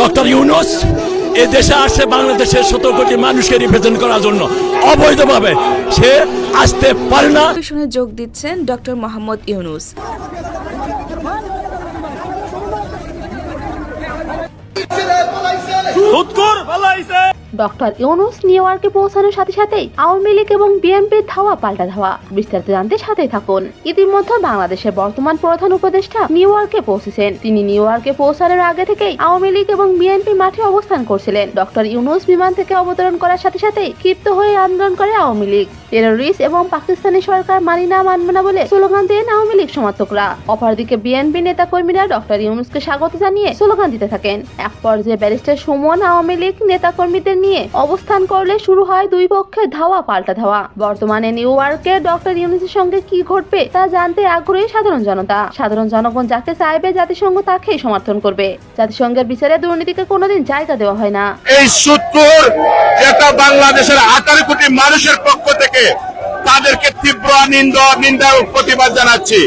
Doctor Yunus এ দেশে আসছে বাংলাদেশের শত কোটি মানুষকে রিপ্রেজেন্ট করার জন্য। অবৈধভাবে সে আসতে পারে না। শুনে যোগ দিচ্ছেন doctor Mohammad Yunus. Doctor Yunus new ইয়র্কে পৌঁছানোর সাথে সাথেই আওয়ামী লীগ এবং বিএনপির ধাওয়া পাল্টা ধাওয়া। বিস্তারিত জানতে সাথেই থাকুন। ইতিমধ্যে বাংলাদেশের বর্তমান প্রধান উপদেষ্টা নিউ ইয়র্কে পৌঁছেছেন। তিনি নিউ ইয়র্কে পৌঁছানোর আগে থেকেই আওয়ামী লীগ এবং বিএনপি মাঠে অবস্থান করছিলেন। ডক্টর ইউনুস বিমান থেকে অবতরণ করার সাথে সাথেই ক্ষিপ্ত হয়ে আন্দোলন করে আওয়ামী লীগ। টেরোরিস্ট এবং পাকিস্তানি সরকার মানি না মানবে না বলে স্লোগান দেন আওয়ামী লীগ সমর্থকরা। অপরদিকে বিএনপি নেতা কর্মীরা ডক্টর ইউনুসকে স্বাগত জানিয়ে স্লোগান দিতে থাকেন। এক পর্যায়ে ব্যারিস্টার সুমন আওয়ামী লীগ নেতা কর্মীদের নিয়ে অবস্থান করলে শুরু হয় দুই পক্ষের ধাওয়া পাল্টা ধাওয়া। বর্তমানে নিউ ইয়র্কে ডক্টর ইউনুসের সঙ্গে কি ঘটবে তা জানতে আগ্রহী সাধারণ জনতা। সাধারণ জনগণ যাকে চাইবে জাতিসংঘ তাকেই সমর্থন করবে। জাতিসংঘের বিচারে দুর্নীতিকে কোনোদিন জায়গা দেওয়া হয় না। এই সূত্র যেটা বাংলাদেশের আঠারো কোটি মানুষের পক্ষ থেকে তাদেরকে তীব্র নিন্দা নিন্দা প্রতিবাদ জানাচ্ছি।